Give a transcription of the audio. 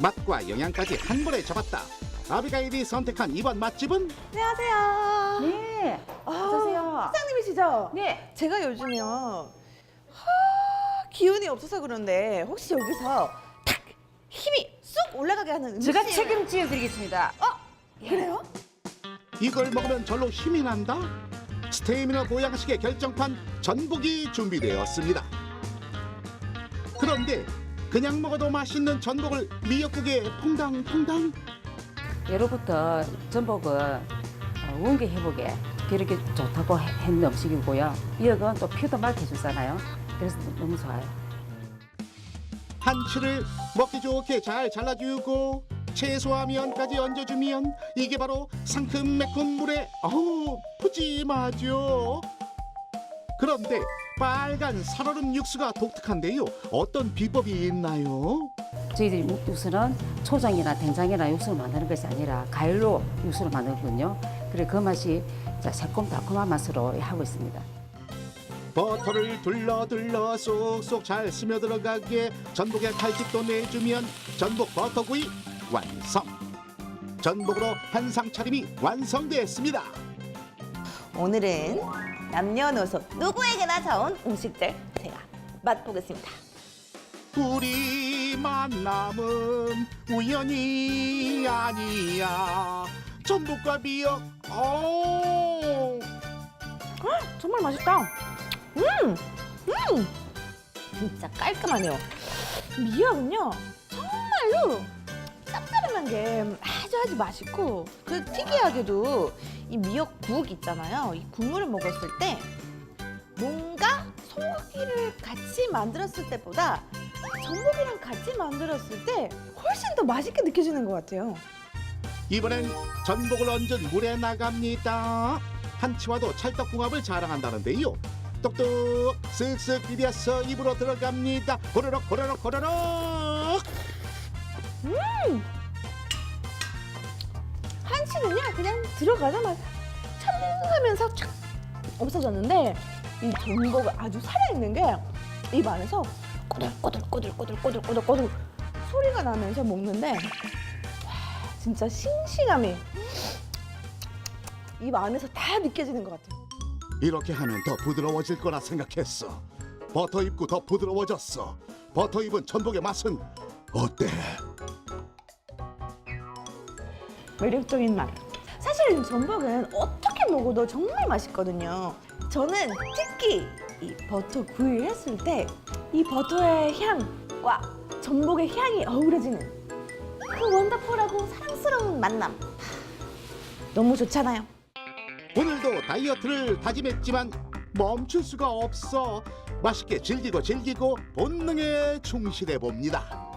맛과 영양까지 한 번에 잡았다. 아비가일이 선택한 이번 맛집은 안녕하세요. 네. 아, 어서오세요. 사장님이시죠? 네. 제가 요즘요 하, 기운이 없어서 그런데 혹시 여기서 탁 힘이 쑥 올라가게 하는 음식 제가 책임지어 드리겠습니다. 어? 그래요? 이걸 먹으면 절로 힘이 난다. 스테미너 보양식의 결정판 전복이 준비되었습니다. 그런데 그냥 먹어도 맛있는 전복을 미역국에 퐁당퐁당 예로부터 전복은 어, 원기 회복에 기력이 좋다고 해- 했는 음식이고요. 미역은 또 피도 맑게 주잖아요. 그래서 너무 좋아요. 한치를 먹기 좋게 잘 잘라주고 채소와 면까지 얹어주면 이게 바로 상큼 매콤 물에 어우 푸짐하죠. 그런데 빨간 살얼음 육수가 독특한데요. 어떤 비법이 있나요? 저희들이 육수는 초장이나 된장이나 육수를 만드는 것이 아니라 가열로 육수를 만들거든요. 그래 그 맛이 자, 새콤달콤한 맛으로 하고 있습니다. 버터를 둘러 둘러 쏙쏙 잘 스며들어가게 전복에 칼집도 내주면 전복 버터구이 완성. 전복으로 한상 차림이 완성됐습니다. 오늘은 남녀노소 누구에게나 좋은 음식들 제가 맛보겠습니다. 우리 만남은 우연이 아니야. 전복과 미역. 오. 정말 맛있다. 음, 음, 진짜 깔끔하네요. 미역은요 정말로 쌉싸름한 게 아주 아주 맛있고 그 특이하게도 이 미역국 있잖아요. 이 국물을 먹었을 때 뭔가 소고기를 같이 만들었을 때보다 전복이랑 같이 만들었을 때 훨씬 더 맛있게 느껴지는 것 같아요. 이번엔 전복을 얹은 물에 나갑니다. 한치와도 찰떡궁합을 자랑한다는데요. 똑똑 쓱쓱 비벼서 입으로 들어갑니다. 고르륵 고르륵 고르륵. 들어가자마자 찰랑하면서 촥 없어졌는데 이 전복이 아주 살아있는 게 입 안에서 꼬들꼬들꼬들꼬들꼬들꼬들 소리가 나면서 먹는데 와, 진짜 싱싱함이 입 안에서 다 느껴지는 것 같아요. 이렇게 하면 더 부드러워질 거라 생각했어. 버터 입고 더 부드러워졌어. 버터 입은 전복의 맛은 어때? 매력적인 맛. 사실 전복은 어떻게 먹어도 정말 맛있거든요. 저는 특히 이 버터 구이를 했을 때 이 버터의 향과 전복의 향이 어우러지는 그 원더풀하고 사랑스러운 만남. 너무 좋잖아요. 오늘도 다이어트를 다짐했지만 멈출 수가 없어. 맛있게 즐기고 즐기고 본능에 충실해 봅니다.